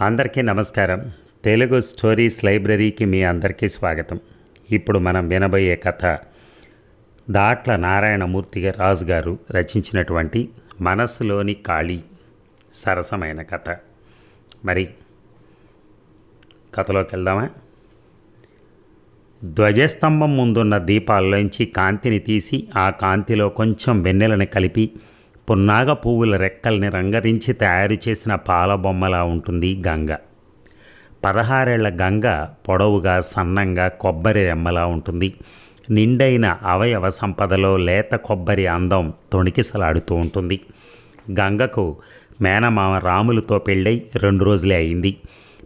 అందరికీ నమస్కారం. తెలుగు స్టోరీస్ లైబ్రరీకి మీ అందరికీ స్వాగతం. ఇప్పుడు మనం వినబోయే కథ దాట్ల నారాయణమూర్తి రాజు గారు రచించినటువంటి మనస్సులోని ఖాళీ సరసమైన కథ. మరి కథలోకి వెళ్దామా? ధ్వజస్తంభం ముందున్న దీపాల్లోంచి కాంతిని తీసి ఆ కాంతిలో కొంచెం వెన్నెలని కలిపి పున్నాగ పువ్వుల రెక్కల్ని రంగరించి తయారు చేసిన పాల బొమ్మలా ఉంటుంది గంగ. పదహారేళ్ళ గంగ పొడవుగా సన్నంగా కొబ్బరి రెమ్మలా ఉంటుంది. నిండైన అవయవ సంపదలో లేత కొబ్బరి అందం తొణికిసలాడుతూ ఉంటుంది. గంగకు మేనమామ రాములతో పెళ్ళై రెండు రోజులే అయింది.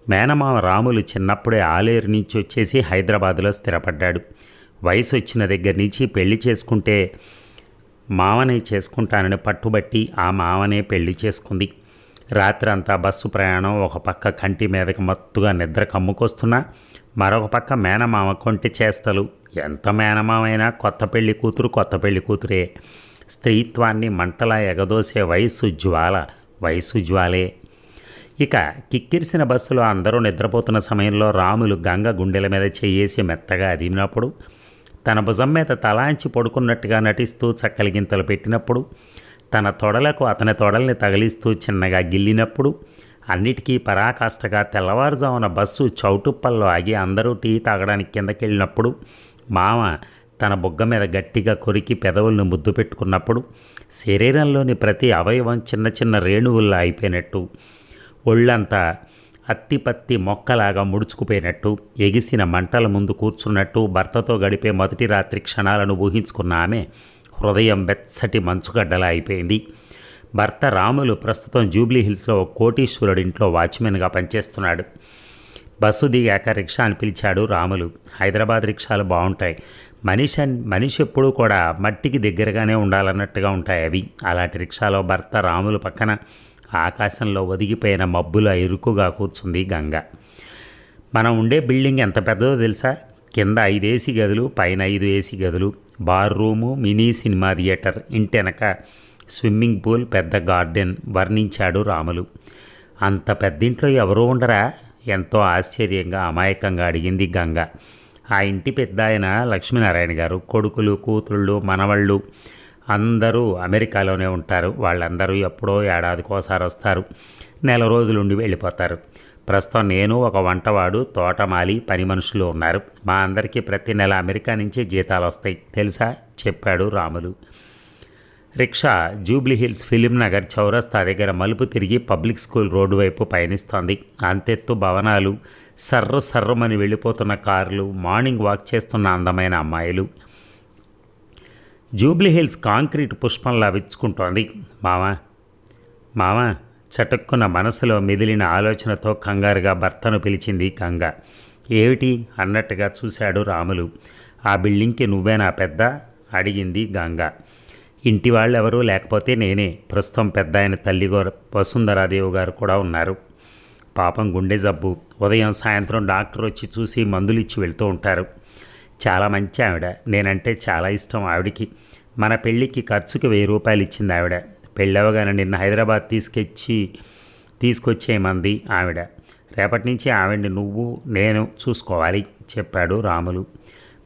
మేనమామ రాములు చిన్నప్పుడే ఆలేరు నుంచి వచ్చేసి హైదరాబాదులో స్థిరపడ్డాడు. వయసు వచ్చిన దగ్గర నుంచి పెళ్ళి చేసుకుంటే మావనే చేసుకుంటానని పట్టుబట్టి ఆ మావనే పెళ్ళి చేసుకుంది. రాత్రంతా బస్సు ప్రయాణం ఒక పక్క కంటి మీదకి మత్తుగా నిద్ర కమ్ముకొస్తున్నా మరొక పక్క మేనమామ కొంటి చేష్టలు. ఎంత మేనమామైనా కొత్త పెళ్ళి కూతురు కొత్త పెళ్ళి కూతురే. స్త్రీత్వాన్ని మంటలా ఎగదోసే వయస్సు జ్వాల వయసు జ్వాలే. ఇక కిక్కిరిసిన బస్సులో అందరూ నిద్రపోతున్న సమయంలో రాములు గంగ గుండెల మీద చేయేసి మెత్తగా అదిమినప్పుడు తన భుజం మీద తలాంచి పడుకున్నట్టుగా నటిస్తూ చక్కలిగింతలు పెట్టినప్పుడు తన తొడలకు అతని తొడల్ని తగిలిస్తూ చిన్నగా గిల్లినప్పుడు అన్నిటికీ పరాకాష్ఠగా తెల్లవారుజామున బస్సు చౌటుప్పల్లో ఆగి అందరూ టీ తాగడానికి కిందకెళ్ళినప్పుడు మామ తన బుగ్గ మీద గట్టిగా కొరికి పెదవులను ముద్దు పెట్టుకున్నప్పుడు శరీరంలోని ప్రతి అవయవం చిన్న చిన్న రేణువుల్లా అయిపోయినట్టు. ఒళ్ళంతా అత్తిపత్తి మొక్కలాగా ముడుచుకుపోయినట్టు ఎగిసిన మంటల ముందు కూర్చున్నట్టు భర్తతో గడిపే మొదటి రాత్రి క్షణాలను ఊహించుకున్న ఆమె హృదయం వెచ్చటి మంచుగడ్డలా అయిపోయింది. భర్త రాములు ప్రస్తుతం జూబ్లీ హిల్స్లో ఒక కోటీశ్వరుడింట్లో వాచ్మెన్గా పనిచేస్తున్నాడు. బస్సు దిగాక రిక్షాని పిలిచాడు రాములు. హైదరాబాద్ రిక్షాలు బాగుంటాయి. మనిషి మనిషి ఎప్పుడూ కూడా మట్టికి దగ్గరగానే ఉండాలన్నట్టుగా ఉంటాయి అవి. అలాంటి రిక్షాలో భర్త రాములు పక్కన ఆకాశంలో ఒదిగిపోయిన మబ్బుల ఇరుకుగా కూర్చుంది గంగ. మనం ఉండే బిల్డింగ్ ఎంత పెద్దదో తెలుసా? కింద ఐదు ఏసీ గదులు పైన ఐదు ఏసీ గదులు bar room mini cinema theatre ఇంటెనక swimming pool పెద్ద గార్డెన్ వర్ణించాడు రాములు. అంత పెద్దింట్లో ఎవరూ ఉండరా? ఎంతో ఆశ్చర్యంగా అమాయకంగా అడిగింది గంగ. ఆ ఇంటి పెద్ద ఆయన లక్ష్మీనారాయణ గారు కొడుకులు కూతుళ్ళు మనవళ్ళు అందరూ అమెరికాలోనే ఉంటారు. వాళ్ళందరూ ఎప్పుడో ఏడాదికోసారి వస్తారు నెల రోజులుండి వెళ్ళిపోతారు. ప్రస్తుతం నేను ఒక వంటవాడు తోటమాలి పని మనుషులు ఉన్నారు. మా అందరికీ ప్రతి నెల అమెరికా నుంచి జీతాలు వస్తాయి తెలుసా? చెప్పాడు రాములు. రిక్షా జూబ్లీ హిల్స్ ఫిలిం నగర్ చౌరస్తా దగ్గర మలుపు తిరిగి పబ్లిక్ స్కూల్ రోడ్డు వైపు పయనిస్తోంది. అంతెత్తు భవనాలు సర్రు సర్రమని వెళ్ళిపోతున్న కార్లు మార్నింగ్ వాక్ చేస్తున్న అందమైన అమ్మాయిలు జూబ్లీ హిల్స్ కాంక్రీట్ పుష్పంలా విచ్చుకుంటోంది. మావా మావా చటుక్కున్న మనసులో మిదిలిన ఆలోచనతో కంగారుగా భర్తను పిలిచింది గంగ. ఏమిటి అన్నట్టుగా చూశాడు రాములు. ఆ బిల్డింగ్కి నువ్వేనా పెద్ద? అడిగింది గంగ. ఇంటి వాళ్ళు ఎవరూ లేకపోతే నేనే. ప్రస్తుతం పెద్ద ఆయన తల్లి వసుంధరాదేవి గారు కూడా ఉన్నారు. పాపం గుండె జబ్బు. ఉదయం సాయంత్రం డాక్టర్ వచ్చి చూసి మందులు ఇచ్చి వెళ్తూ ఉంటారు. చాలా మంచి ఆవిడ. నేనంటే చాలా ఇష్టం ఆవిడికి. మన పెళ్ళికి ఖర్చుకి వెయ్యి రూపాయలు ఇచ్చింది ఆవిడ. పెళ్ళవగానే నిన్న హైదరాబాద్ తీసుకొచ్చి తీసుకొచ్చేయమంది ఆవిడ. రేపటి నుంచి ఆవిడ్ని నువ్వు నేను చూసుకోవాలి చెప్పాడు రాములు.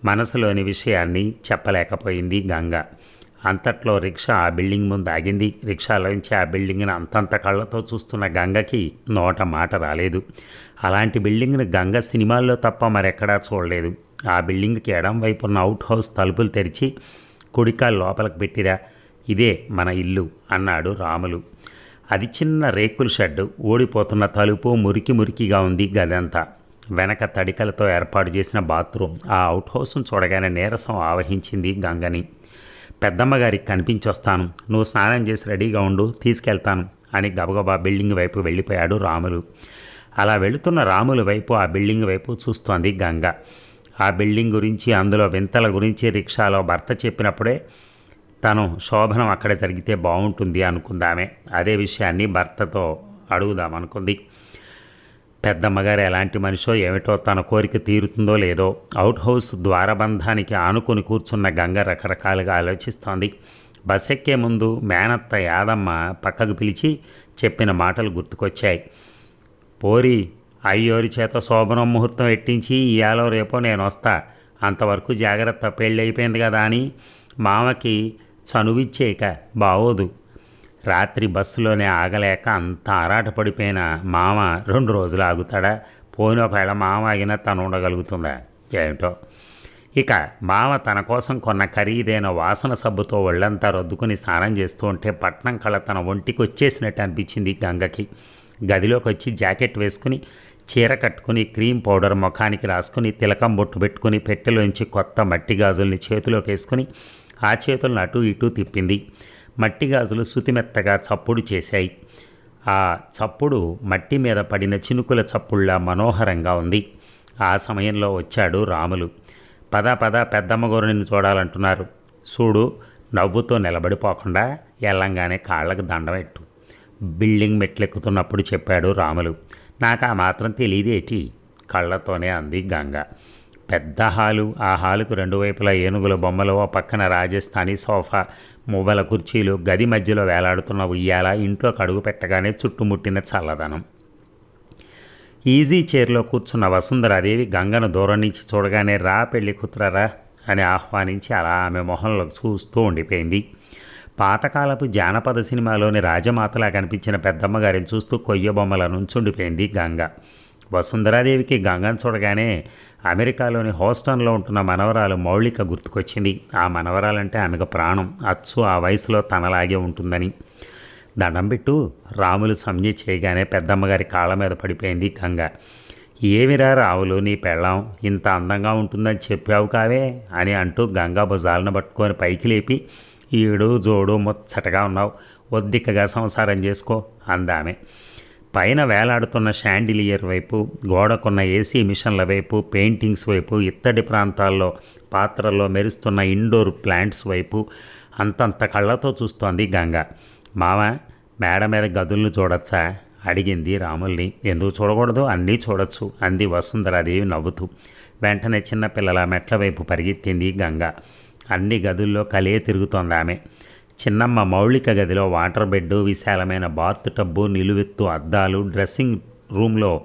మనసులోని విషయాన్ని చెప్పలేకపోయింది గంగ. అంతట్లో రిక్షా ఆ బిల్డింగ్ ముందు ఆగింది. రిక్షాలోంచి ఆ బిల్డింగ్ని అంతంత కళ్ళతో చూస్తున్న గంగకి నోట మాట రాలేదు. అలాంటి బిల్డింగ్ని గంగ సినిమాల్లో తప్ప మరెక్కడా చూడలేదు. ఆ బిల్డింగ్కి ఎడం వైపు ఉన్న అవుట్ హౌస్ తలుపులు తెరిచి కుడికాలు లోపలికి పెట్టిరా ఇదే మన ఇల్లు అన్నాడు రాములు. అది చిన్న రేకుల షెడ్ ఓడిపోతున్న తలుపు మురికి మురికిగా ఉంది గదంతా. వెనక తడికలతో ఏర్పాటు చేసిన బాత్రూమ్ ఆ అవుట్ హౌస్ను చూడగానే నీరసం ఆవహించింది గంగని. పెద్దమ్మగారికి కనిపించొస్తాను నువ్వు స్నానం చేసి రెడీగా ఉండు తీసుకెళ్తాను అని గబగబా బిల్డింగ్ వైపు వెళ్ళిపోయాడు రాములు. అలా వెళుతున్న రాముల వైపు ఆ బిల్డింగ్ వైపు చూస్తోంది గంగ. ఆ బిల్డింగ్ గురించి అందులో వింతల గురించి రిక్షాలో భర్త చెప్పినప్పుడే తను శోభనం అక్కడ జరిగితే బాగుంటుంది అనుకుందామే. అదే విషయాన్ని భర్తతో అడుగుదామనుకుంది పెద్దమ్మగారు ఎలాంటి మనిషో ఏమిటో తన కోరిక తీరుతుందో లేదో అవుట్ హౌస్ ద్వారబంధానికి ఆనుకొని కూర్చున్న గంగ రకరకాలుగా ఆలోచిస్తోంది. బస్ ఎక్కే ముందు మేనత్త యాదమ్మ పక్కకు పిలిచి చెప్పిన మాటలు గుర్తుకొచ్చాయి. పోరి అయ్యోరి చేత శోభనం ముహూర్తం ఎట్టించి ఇయాలో రేపో నేను వస్తా అంతవరకు జాగ్రత్త పెళ్ళైపోయింది కదా అని మామకి చనువిచ్చేయక బావోదు. రాత్రి బస్సులోనే ఆగలేక అంత ఆరాటపడిపోయిన మామ రెండు రోజులు ఆగుతాడా? పోయిన ఒకవేళ మామ ఆగినా తను ఉండగలుగుతుందా? ఏమిటో. ఇక మామ తన కోసం కొన్న ఖరీదైన వాసన సబ్బుతో ఒళ్ళంతా రద్దుకుని స్నానం చేస్తూ ఉంటే పట్నం కళ తన ఒంటికి వచ్చేసినట్టు అనిపించింది గంగకి. గదిలోకి వచ్చి జాకెట్ వేసుకుని చీర కట్టుకుని క్రీమ్ పౌడర్ ముఖానికి రాసుకుని తిలకం బొట్టు పెట్టుకుని పెట్టెలోంచి కొత్త మట్టి గాజుల్ని చేతిలోకి వేసుకుని ఆ చేతులను అటు ఇటు తిప్పింది. మట్టి గాజులు శుతిమెత్తగా చప్పుడు చేశాయి. ఆ చప్పుడు మట్టి మీద పడిన చినుకుల చప్పుళ్ళ మనోహరంగా ఉంది. ఆ సమయంలో వచ్చాడు రాములు. పద పద పెద్దమ్మగోరు నిన్ను చూడాలంటున్నారు. చూడు నవ్వుతో నిలబడిపోకుండా ఎల్లంగానే కాళ్ళకు దండమెట్టు బిల్డింగ్ మెట్లెక్కుతున్నప్పుడు చెప్పాడు రాములు. నాకు ఆ మాత్రం తెలియదేటి కళ్ళతోనే అంది గంగ. పెద్ద హాలు ఆ హాలుకు రెండు వైపులా ఏనుగుల బొమ్మలు ఓ పక్కన రాజస్థానీ సోఫా మువ్వల కుర్చీలు గది మధ్యలో వేలాడుతున్న ఉయ్యాల ఇంట్లో కడుగు పెట్టగానే చుట్టుముట్టిన చల్లదనం. ఈజీ చైర్లో కూర్చున్న వసుంధరాదేవి గంగను దూరం నుంచి చూడగానే రా పెళ్ళి కూతురరా అని ఆహ్వానించి అలా ఆమె మొహంలో చూస్తూ ఉండిపోయింది. పాతకాలపు జానపద సినిమాలోని రాజమాతలా కనిపించిన పెద్దమ్మ గారిని చూస్తూ కొయ్య బొమ్మల నుంచుండిపోయింది గంగ. వసుంధరాదేవికి గంగను చూడగానే అమెరికాలోని హోస్టన్లో ఉంటున్న మనవరాలు మౌళిక గుర్తుకొచ్చింది. ఆ మనవరాలంటే ఆమెకు ప్రాణం. అచ్చు ఆ వయసులో తనలాగే ఉంటుందని. దండం పెట్టు రాములు సంజ్ఞ చేయగానే పెద్దమ్మగారి కాళ్ళ మీద పడిపోయింది గంగ. ఏమిరా రావులు నీ పెళ్ళాం? ఇంత అందంగా ఉంటుందని చెప్పావు కావే అని అంటూ గంగా భుజాలను పట్టుకొని పైకి లేపి ఈడు జోడు ముచ్చటగా ఉన్నావు. ఒద్దికగా సంసారం చేసుకో అందామె. పైన వేలాడుతున్న షాండిలియర్ వైపు గోడకున్న ఏసీ మిషన్ల వైపు పెయింటింగ్స్ వైపు ఇత్తడి ప్రాంతాల్లో పాత్రల్లో మెరుస్తున్న ఇండోర్ ప్లాంట్స్ వైపు అంతంత కళ్ళతో చూస్తోంది గంగ. మామ మేడ మీద గదులను చూడొచ్చా? అడిగింది రాముల్ని. ఎందుకు చూడకూడదు? అన్నీ చూడొచ్చు అంది వసుంధరాదేవి నవ్వుతూ. వెంటనే చిన్నపిల్లల మెట్ల వైపు పరిగెత్తింది గంగ. అన్ని గదుల్లో కలే తిరుగుతోంది ఆమె. చిన్నమ్మ మౌళిక గదిలో వాటర్ బెడ్ విశాలమైన బాత్ టబ్బు నిలువెత్తు అద్దాలు డ్రెస్సింగ్ రూమ్లో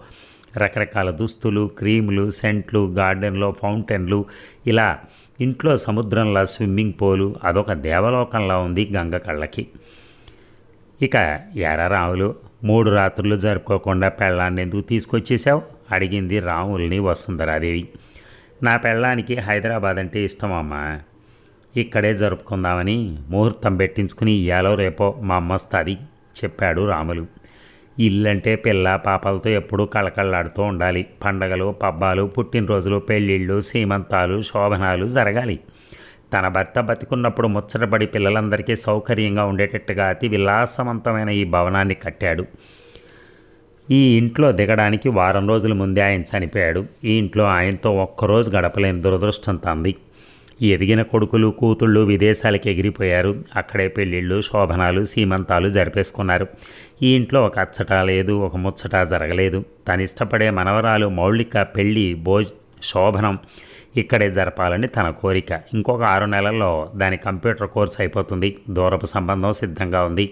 రకరకాల దుస్తులు క్రీములు సెంట్లు గార్డెన్లో ఫౌంటైన్లు. ఇలా ఇంట్లో సముద్రంలా స్విమ్మింగ్ పూలు అదొక దేవలోకంలా ఉంది గంగ కళ్ళకి. ఇక ఎరా మూడు రాత్రులు జరుపుకోకుండా పెళ్ళాన్ని ఎందుకు తీసుకొచ్చేసావు అడిగింది రాముల్ని వసుంధరాదేవి. నా పెళ్ళానికి హైదరాబాద్ అంటే ఇష్టమమ్మా. ఇక్కడే జరుపుకుందామని ముహూర్తం పెట్టించుకుని ఇయ్యాలో రేపో మా అమ్మస్తుంది చెప్పాడు రాములు. ఇల్లంటే పిల్ల పాపలతో ఎప్పుడూ కళకళలాడుతూ ఉండాలి. పండగలు పబ్బాలు పుట్టినరోజులు పెళ్ళిళ్ళు సీమంతాలు శోభనాలు జరగాలి. తన భర్త బతికున్నప్పుడు ముచ్చటపడి పిల్లలందరికీ సౌకర్యంగా ఉండేటట్టుగా అతి విలాసవంతమైన ఈ భవనాన్ని కట్టాడు. ఈ ఇంట్లో దిగడానికి వారం రోజుల ముందే ఆయన చనిపోయాడు. ఈ ఇంట్లో ఆయనతో ఒక్కరోజు గడపలేని దురదృష్టం తంది. ఎదిగిన కొడుకులు కూతుళ్ళు విదేశాలకు ఎగిరిపోయారు. అక్కడే పెళ్ళిళ్ళు శోభనాలు సీమంతాలు జరిపేసుకున్నారు. ఈ ఇంట్లో ఒక అచ్చట లేదు ఒక ముచ్చట జరగలేదు. తను ఇష్టపడే మనవరాలు మౌళిక పెళ్ళి భో శోభనం ఇక్కడే జరపాలని తన కోరిక. ఇంకొక ఆరు నెలల్లో దాని కంప్యూటర్ కోర్స్ అయిపోతుంది. దూరపు సంబంధం సిద్ధంగా ఉంది.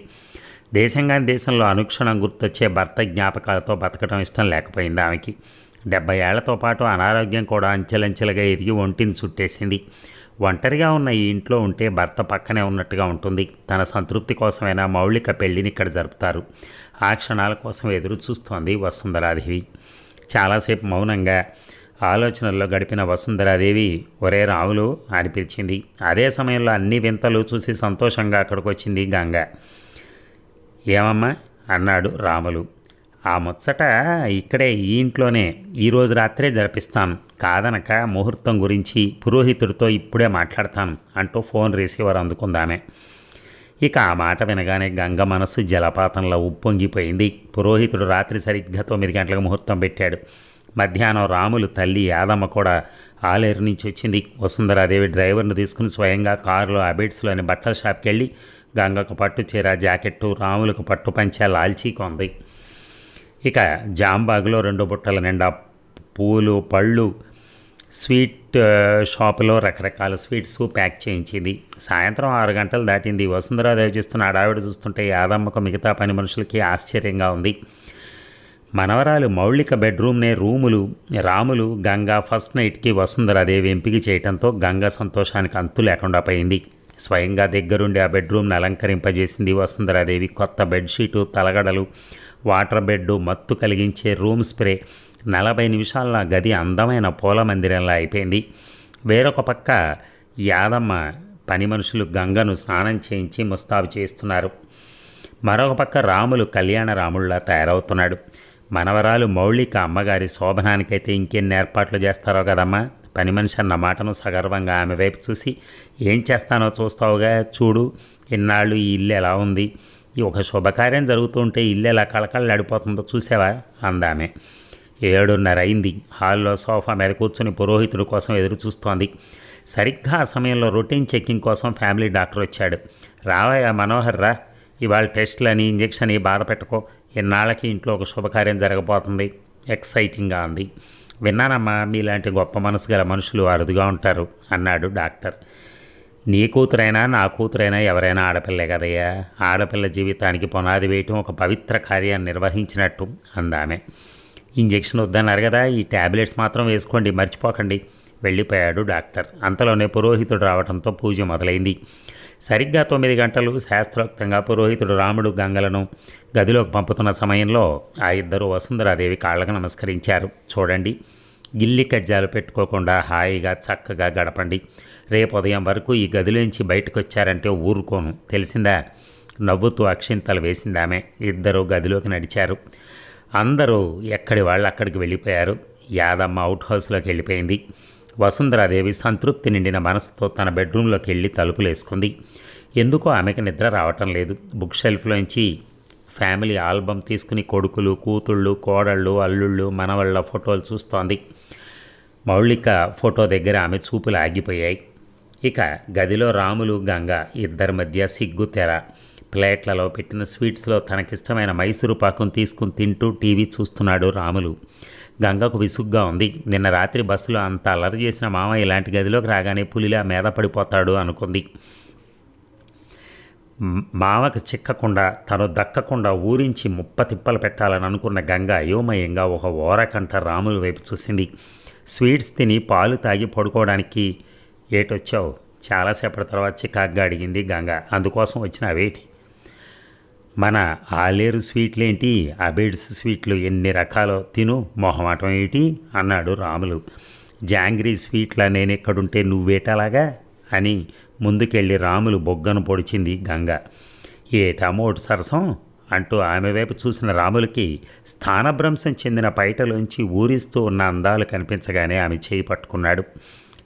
దేశంగాని దేశంలో అనుక్షణం గుర్తొచ్చే భర్త జ్ఞాపకాలతో బతకడం ఇష్టం లేకపోయింది ఆమెకి. డెబ్బై ఏళ్ళతో పాటు అనారోగ్యం కూడా అంచెలంచెలుగా ఎదిగి ఒంటిని చుట్టేసింది. ఒంటరిగా ఉన్న ఈ ఇంట్లో ఉంటే భర్త పక్కనే ఉన్నట్టుగా ఉంటుంది. తన సంతృప్తి కోసమైనా మౌళిక పెళ్ళిని ఇక్కడ జరుపుతారు. ఆ క్షణాల కోసం ఎదురు చూస్తోంది వసుంధరాదేవి. చాలాసేపు మౌనంగా ఆలోచనల్లో గడిపిన వసుంధరాదేవి ఒరే రాములు అని పిలిచింది. అదే సమయంలో అన్ని వింతలు చూసి సంతోషంగా అక్కడికి వచ్చింది గంగ. ఏమమ్మా? అన్నాడు రాములు. ఆ ముచ్చట ఇక్కడే ఈ ఇంట్లోనే. ఈరోజు రాత్రే జరిపిస్తాను కాదనక ముహూర్తం గురించి పురోహితుడితో ఇప్పుడే మాట్లాడతాను అంటూ ఫోన్ రిసీవర్ అందుకుందామే. ఇక ఆ మాట వినగానే గంగ మనస్సు జలపాతంలో ఉప్పొంగిపోయింది. పురోహితుడు రాత్రి సరిగ్గా తొమ్మిది గంటలకు ముహూర్తం పెట్టాడు. మధ్యాహ్నం రాములు తల్లి యాదమ్మ కూడా ఆలేరు నుంచి వచ్చింది. వసుంధరాదేవి డ్రైవర్ను తీసుకుని స్వయంగా కారులో అబిడ్స్లోని బట్టల షాప్కి వెళ్ళి గంగకు పట్టు చీర జాకెట్టు రాములకు పట్టు పంచా లాల్చీ కొంది ఇక జాంబాగ్లో రెండు బుట్టల నిండా పూలు పళ్ళు స్వీట్ షాపులో రకరకాల స్వీట్స్ ప్యాక్ చేయించింది. సాయంత్రం ఆరు గంటలు దాటింది. వసుంధరాదేవి చూస్తున్న ఆడావిడ చూస్తుంటే యాదమ్మకు మిగతా పని మనుషులకి ఆశ్చర్యంగా ఉంది. మనవరాలు మౌళిక బెడ్రూమ్నే రూములు రాములు గంగా ఫస్ట్ నైట్కి వసుంధరాదేవి ఎంపిక చేయడంతో గంగ సంతోషానికి అంతు లేకుండా పోయింది. స్వయంగా దగ్గరుండి ఆ బెడ్రూమ్ని అలంకరింపజేసింది వసుంధరాదేవి. కొత్త బెడ్షీటు తలగడలు వాటర్ బెడ్ మత్తు కలిగించే రూమ్ స్ప్రే నలభై నిమిషాల గది అందమైన పూల మందిరంలా అయిపోయింది. వేరొక పక్క యాదమ్మ పని మనుషులు గంగను స్నానం చేయించి ముస్తాబు చేస్తున్నారు మరొక పక్క రాములు కళ్యాణ రాముళ్ళ తయారవుతున్నాడు. మనవరాలు మౌళిక అమ్మగారి శోభనానికైతే ఇంకెన్ని ఏర్పాట్లు చేస్తారో కదమ్మా? పని మనిషి అన్న మాటను సగర్వంగా ఆమె వైపు చూసి ఏం చేస్తానో చూస్తావుగా? చూడు ఇన్నాళ్ళు ఈ ఇల్లు ఎలా ఉంది? ఈ ఒక శుభకార్యం జరుగుతుంటే ఇల్లు ఎలా కళకళలాడిపోతుందో చూసావా? అందామె. ఏడున్నర అయింది. హాల్లో సోఫా మీద కూర్చుని పురోహితుడి కోసం ఎదురు చూస్తోంది. సరిగ్గా ఆ సమయంలో రొటీన్ చెక్కింగ్ కోసం ఫ్యామిలీ డాక్టర్ వచ్చాడు. రావయ్య మనోహర్ రా. ఇవాళ టెస్టులని ఇంజెక్షన్ బాధ పెట్టుకో. ఇన్నాళ్ళకి ఇంట్లో ఒక శుభకార్యం జరగబోతుంది. ఎక్సైటింగ్గా ఉంది విన్నానమ్మా మీలాంటి గొప్ప మనసు గల మనుషులు అరుదుగా ఉంటారు అన్నాడు డాక్టర్. నీ కూతురైనా నా కూతురైనా ఎవరైనా ఆడపిల్లే కదయ్యా. ఆడపిల్ల జీవితానికి పునాది వేయటం ఒక పవిత్ర కార్యాన్ని నిర్వహించినట్టు అందామె. ఇంజెక్షన్ వద్దన్నారు కదా ఈ ట్యాబ్లెట్స్ మాత్రం వేసుకోండి మర్చిపోకండి వెళ్ళిపోయాడు డాక్టర్. అంతలోనే పురోహితుడు రావడంతో పూజ మొదలైంది. సరిగ్గా తొమ్మిది గంటలు శాస్త్రోక్తంగా పురోహితుడు రాముడు గంగలను గదిలోకి పంపుతున్న సమయంలో ఆ ఇద్దరు వసుంధరాదేవి కాళ్ళకు నమస్కరించారు. చూడండి గిల్లి కజ్జాలు పెట్టుకోకుండా హాయిగా చక్కగా గడపండి. రేపు ఉదయం వరకు ఈ గదిలోంచి బయటకు వచ్చారంటే ఊరుకోను. తెలిసిందా? నవ్వుతూ అక్షింతలు వేసిందామె ఇద్దరు గదిలోకి నడిచారు. అందరూ ఎక్కడి వాళ్ళు అక్కడికి వెళ్ళిపోయారు. యాదమ్మ అవుట్ హౌస్లోకి వెళ్ళిపోయింది. వసుంధరాదేవి సంతృప్తి నిండిన మనసుతో తన బెడ్రూమ్లోకి వెళ్ళి తలుపులు వేసుకుంది. ఎందుకో ఆమెకు నిద్ర రావటం లేదు. బుక్ షెల్ఫ్లోంచి ఫ్యామిలీ ఆల్బమ్ తీసుకుని కొడుకులు కూతుళ్ళు కోడళ్ళు అల్లుళ్ళు మనవళ్ళ ఫోటోలు చూస్తోంది. మౌళిక ఫోటో దగ్గర ఆమె చూపులు ఆగిపోయాయి. ఇక గదిలో రాములు గంగ ఇద్దరి మధ్య సిగ్గు తెర. ప్లేట్లలో పెట్టిన స్వీట్స్లో తనకిష్టమైన మైసూరు పాకం తీసుకుని తింటూ టీవీ చూస్తున్నాడు రాములు. గంగకు విసుగ్గా ఉంది. నిన్న రాత్రి బస్సులో అంత అల్లరి చేసిన మామ ఇలాంటి గదిలోకి రాగానే పులిలా మీద పడిపోతాడు అనుకుంది. మామకు చిక్కకుండా తను దక్కకుండా ఊరించి ముప్ప తిప్పలు పెట్టాలని అనుకున్న గంగ అయోమయంగా ఒక ఓరకంట రాముల వైపు చూసింది. స్వీట్స్ తిని పాలు తాగి పడుకోవడానికి ఏటొచ్చావు? చాలాసేపటి తర్వాత చికాగ్గా అడిగింది గంగ. అందుకోసం వచ్చిన అవేటి మన ఆలేరు స్వీట్లేంటి? అబేడ్స్ స్వీట్లు ఎన్ని రకాలో తిను మొహమాటం ఏంటి? అన్నాడు రాములు. జాంగ్రీ స్వీట్ల నేను ఎక్కడుంటే నువ్వేటలాగా? అని ముందుకెళ్ళి రాములు బొగ్గను పొడిచింది గంగ. ఏటామోటు సరసం? అంటూ ఆమె వైపు చూసిన రాములకి స్థానభ్రంశం చెందిన పైటలోంచి ఊరిస్తూ ఉన్న అందాలు కనిపించగానే ఆమె చేయి పట్టుకున్నాడు.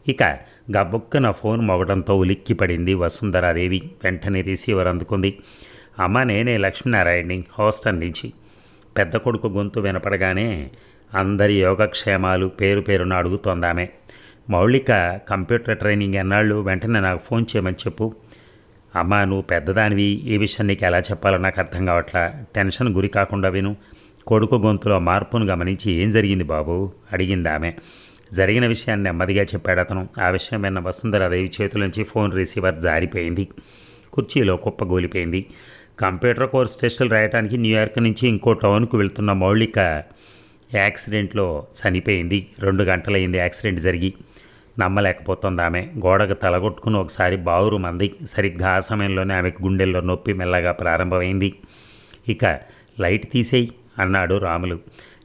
ఇక గబుక్కున ఫోన్ మొగడంతో ఉలిక్కిపడింది వసుంధరాదేవి. వెంటనే రిసీవర్ అందుకుంది. అమ్మ నేనే లక్ష్మీనారాయణని హాస్టల్ నుంచి. పెద్ద కొడుకు గొంతు వినపడగానే అందరి యోగక్షేమాలు పేరు పేరున అడుగుతోందామె. మౌళిక కంప్యూటర్ ట్రైనింగ్ ఎన్నాళ్ళు? వెంటనే నాకు ఫోన్ చేయమని చెప్పు. అమ్మ నువ్వు పెద్దదానివి. ఈ విషయం నీకు ఎలా చెప్పాలో నాకు అర్థం కావట్లా. టెన్షన్ గురి కాకుండా విను. కొడుకు గొంతులో మార్పును గమనించి ఏం జరిగింది బాబు? అడిగింది ఆమె జరిగిన విషయాన్ని నెమ్మదిగా చెప్పాడు అతను. ఆ విషయం విన్న వసుంధరాదేవి చేతులోంచి ఫోన్ రిసీవర్ జారిపోయింది. కుర్చీలో కుప్పగూలిపోయింది కంప్యూటర్ కోర్స్ టెస్టులు రాయడానికి న్యూయార్క్ నుంచి ఇంకో టౌన్కు వెళ్తున్న మౌళిక యాక్సిడెంట్లో చనిపోయింది. రెండు గంటలైంది యాక్సిడెంట్ జరిగి. నమ్మలేకపోతుంది ఆమె. గోడకు తలగొట్టుకుని ఒకసారి బావురు మంది. సరిగ్గా ఆ సమయంలోనే ఆమెకు గుండెల్లో నొప్పి మెల్లగా ప్రారంభమైంది. ఇక లైట్ తీసేయి అన్నాడు రాములు.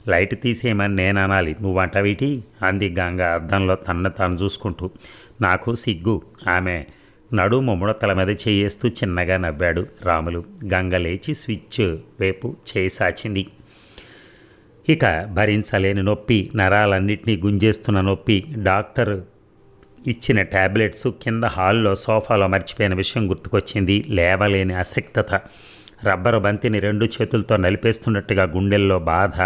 లైట్ తీసేయమని నేను అనాలి. నువ్వంటవిటి? అంది గంగ అద్దంలో తన్ను తాను చూసుకుంటూ. నాకు సిగ్గు. ఆమె నడుము ముడతల మీద చేయేస్తూ చిన్నగా నవ్వాడు రాములు. గంగ లేచి స్విచ్ వైపు చేసాచింది ఇక భరించలేని నొప్పి నరాలన్నింటినీ గుంజేస్తున్న నొప్పి డాక్టర్ ఇచ్చిన ట్యాబ్లెట్స్ కింద హాల్లో సోఫాలో మర్చిపోయిన విషయం గుర్తుకొచ్చింది. లేవలేని అసక్తత. రబ్బరు బంతిని రెండు చేతులతో నలిపేస్తున్నట్టుగా గుండెల్లో బాధ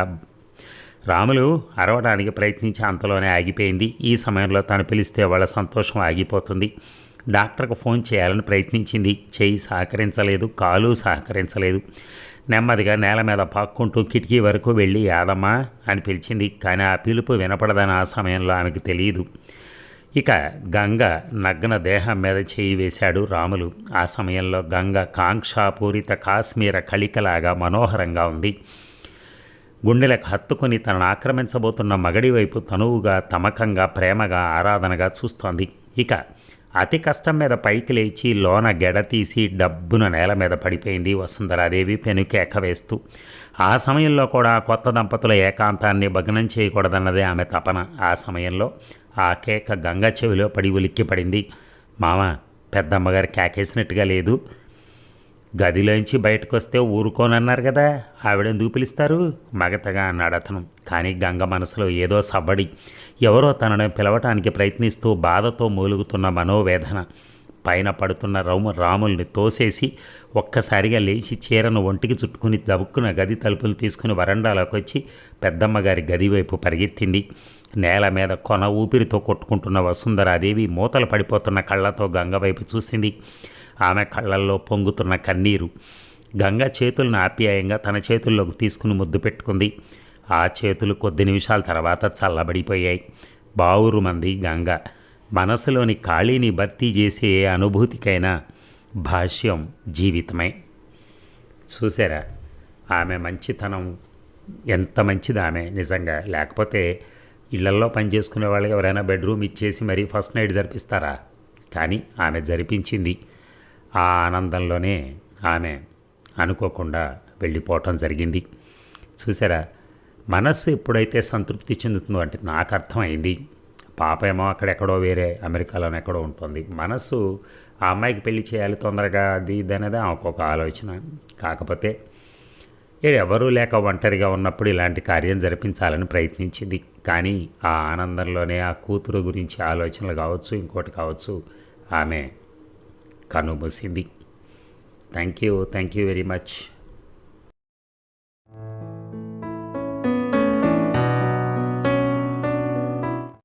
రాములు అరవడానికి ప్రయత్నించి అంతలోనే ఆగిపోయింది. ఈ సమయంలో తను పిలిస్తే వాళ్ళ సంతోషం ఆగిపోతుంది. డాక్టర్కు ఫోన్ చేయాలని ప్రయత్నించింది. చేయి సహకరించలేదు కాలు సహకరించలేదు. నెమ్మదిగా నేల మీద పాక్కుంటూ కిటికీ వరకు వెళ్ళి యాదమ్మా అని పిలిచింది. కానీ ఆ పిలుపు వినపడదని ఆ సమయంలో ఆమెకు తెలియదు. ఇక గంగ నగ్న దేహం మీద చేయి వేశాడు రాములు. ఆ సమయంలో గంగ కాంక్షాపూరిత కాశ్మీర కళికలాగా మనోహరంగా ఉంది. గుండెలకు హత్తుకొని తనను ఆక్రమించబోతున్న మగడి వైపు తనువుగా తమకంగా ప్రేమగా ఆరాధనగా చూస్తోంది. ఇక అతి కష్టం మీద పైకి లేచి లోన గెడ తీసి డబ్బున నేల మీద పడిపోయింది వసుంధరాదేవి పెనుకేక వేస్తూ. ఆ సమయంలో కూడా కొత్త దంపతుల ఏకాంతాన్ని భగ్నం చేయకూడదన్నదే ఆమె తపన. ఆ సమయంలో ఆ కేక గంగ చెవిలో పడి ఉలిక్కి పడింది మామ పెద్దమ్మగారు కేకేసినట్టుగా లేదు. గదిలోంచి బయటకొస్తే ఊరుకోనన్నారు కదా. ఆవిడెందుకు పిలుస్తారు? మగతగా అన్నాడు అతను. కానీ గంగ మనసులో ఏదో సవ్వడి. ఎవరో తనను పిలవటానికి ప్రయత్నిస్తూ బాధతో మూలుగుతున్న మనోవేదన. పైన పడుతున్న రౌము రాముల్ని తోసేసి ఒక్కసారిగా లేచి చీరను ఒంటికి చుట్టుకుని దబుక్కున గది తలుపులు తీసుకుని వరండాలోకి వచ్చి పెద్దమ్మగారి గది వైపు పరిగెత్తింది. నేల మీద కొన ఊపిరితో కొట్టుకుంటున్న వసుంధరాదేవి మూతలు పడిపోతున్న కళ్ళతో గంగ వైపు చూసింది. ఆమె కళ్ళల్లో పొంగుతున్న కన్నీరు. గంగ చేతులను ఆప్యాయంగా తన చేతుల్లోకి తీసుకుని ముద్దు పెట్టుకుంది. ఆ చేతులు కొద్ది నిమిషాల తర్వాత చల్లబడిపోయాయి. బావురు మంది గంగ. మనసులోని ఖాళీని భర్తీ చేసే ఏ అనుభూతికైనా భాష్యం జీవితమే. చూసారా? ఆమె మంచితనం ఎంత మంచిది ఆమె నిజంగా. లేకపోతే ఇళ్ళల్లో పనిచేసుకునే వాళ్ళకి ఎవరైనా బెడ్రూమ్ ఇచ్చేసి మరీ ఫస్ట్ నైట్ జరిపిస్తారా? కానీ ఆమె జరిపించింది. ఆ ఆనందంలోనే ఆమె అనుకోకుండా వెళ్ళిపోవటం జరిగింది. చూసారా మనస్సు ఎప్పుడైతే సంతృప్తి చెందుతుందో అంటే నాకు అర్థమైంది. పాప ఏమో అక్కడెక్కడో వేరే అమెరికాలోనే ఎక్కడో ఉంటుంది. మనస్సు ఆ అమ్మాయికి పెళ్ళి చేయాలి తొందరగా అది ఇది అనేది ఆమెకు ఒక ఆలోచన. కాకపోతే ఎవరూ లేక ఒంటరిగా ఉన్నప్పుడు ఇలాంటి కార్యం జరిపించాలని ప్రయత్నించింది. కానీ ఆ ఆనందంలోనే ఆ కూతురు గురించి ఆలోచనలు కావచ్చు ఇంకోటి కావచ్చు ఆమె Kanoba Thank you, thank you very much.